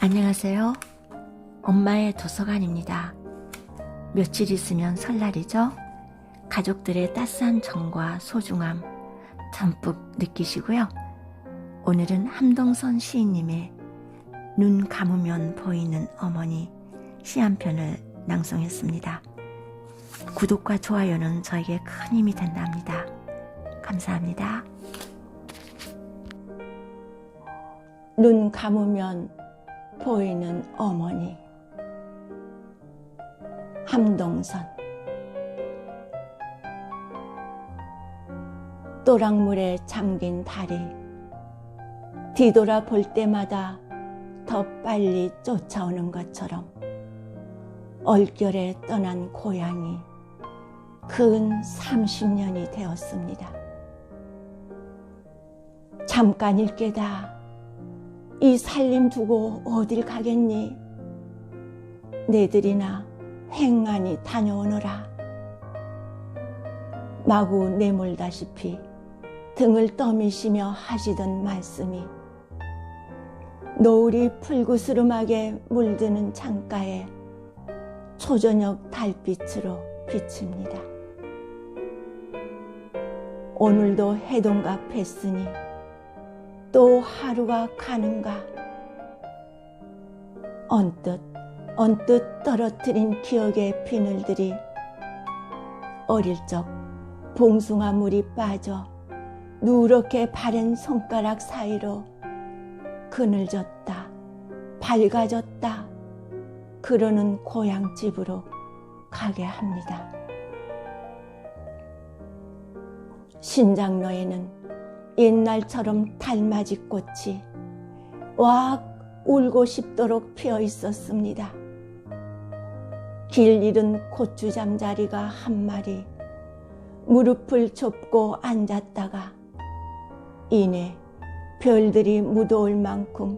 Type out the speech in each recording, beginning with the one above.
안녕하세요. 엄마의 도서관입니다. 며칠 있으면 설날이죠? 가족들의 따스한 정과 소중함 듬뿍 느끼시고요. 오늘은 함동선 시인님의 눈 감으면 보이는 어머니 시 한 편을 낭송했습니다. 구독과 좋아요는 저에게 큰 힘이 된답니다. 감사합니다. 눈 감으면 보이는 어머니. 함동선 또랑물에 잠긴 달이 뒤돌아 볼 때마다 더 빨리 쫓아오는 것처럼 얼결에 떠난 고향이. 근 30년이 되었습니다. 잠깐일 게다 이 살림 두고 어딜 가겠니? 내들이나 횡하니 다녀오너라. 마구 내몰다시피 등을 떠미시며 하시던 말씀이 노을이 풀구스름하게 물드는 창가에 초저녁 달빛으로 비칩니다. 오늘도 해동갑 했으니 또 하루가 가는가? 언뜻 언뜻 떨어뜨린 기억의 비늘들이 어릴 적 봉숭아 물이 빠져 누렇게 바른 손가락 사이로 그늘졌다 밝아졌다 그러는 고향집으로 가게 합니다. 신장로에는 옛날처럼 달맞이 꽃이 왁 울고 싶도록 피어 있었습니다. 길 잃은 고추 잠자리가 한 마리 무릎을 좁고 앉았다가 이내 별들이 무더울 만큼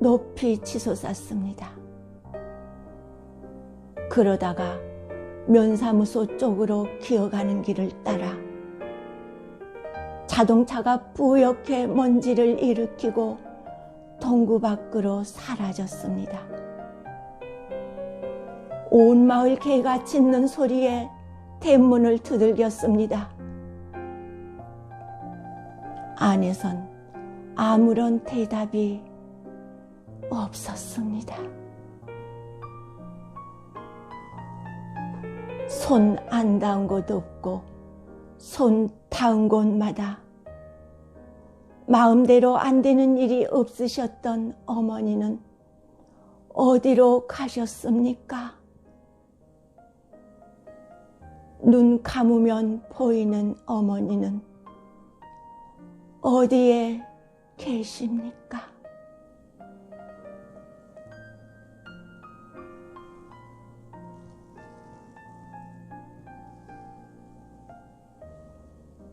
높이 치솟았습니다. 그러다가 면사무소 쪽으로 기어가는 길을 따라 자동차가 뿌옇게 먼지를 일으키고 동구 밖으로 사라졌습니다. 온 마을 개가 짖는 소리에 대문을 두들겼습니다. 안에선 아무런 대답이 없었습니다. 손 안 닿은 곳 없고 손 닿은 곳마다 마음대로 안 되는 일이 없으셨던 어머니는 어디로 가셨습니까? 눈 감으면 보이는 어머니는 어디에 계십니까?